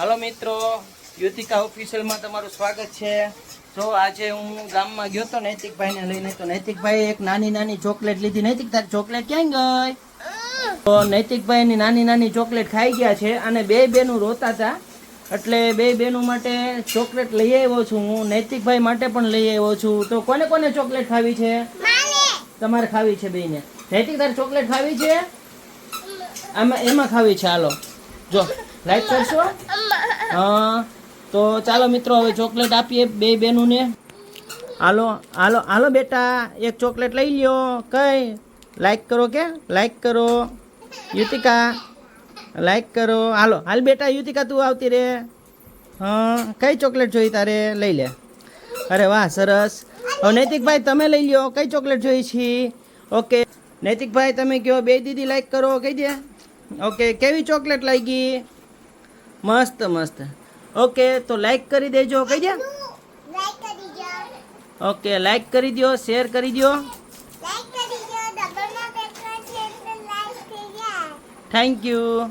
હાલો મિત્રો યુતિકા ઓફિશિયલમાં તમારું સ્વાગત છે. જો આજે હું ગામમાં ગયો તો નૈતિકભાઈને લઈને તો નૈતિકભાઈ એક નાની નાની ચોકલેટ લીધી. નૈતિક તારી ચોકલેટ ક્યાં ગઈ? તો નૈતિકભાઈની નાની નાની ચોકલેટ ખાઈ ગયા છે અને બે બેનું રોતા હતા એટલે બે બેનું માટે ચોકલેટ લઈ આવ્યો છું હું. નૈતિકભાઈ માટે પણ લઈ આવ્યો છું. તો કોને કોને ચોકલેટ ખાવી છે? તમારે ખાવી છે બેને નૈતિક તારી ચોકલેટ ખાવી છે? આમાં એમાં ખાવી છે હાલો. જો. લાઈક કરશો? હા. તો ચાલો મિત્રો, હવે ચોકલેટ આપીએ બે બહેનોને હાલો હાલો હાલો બેટા, એક ચોકલેટ લઈ લ્યો. કઈ? લાઈક કરો કે? લાઈક કરો. યુતિકા લાઈક કરો. હાલો, હાલ બેટા, યુતિકા, તું આવતી રે. હા, કઈ ચોકલેટ જોઈ તારે? લઈ લે. અરે વાહ, સરસ. હવે નૈતિકભાઈ, તમે લઈ લ્યો. કઈ ચોકલેટ જોઈ છી? ઓકે. નૈતિકભાઈ, તમે કહો, બે દીદી લાઈક કરો, કહી દે. ઓકે, કેવી ચોકલેટ લાગી? મસ્ત મસ્ત. ઓકે તો લાઈક કરી દેજો કહી દે ઓકે લાઈક કરી દો શેર કરી દો થેન્ક યુ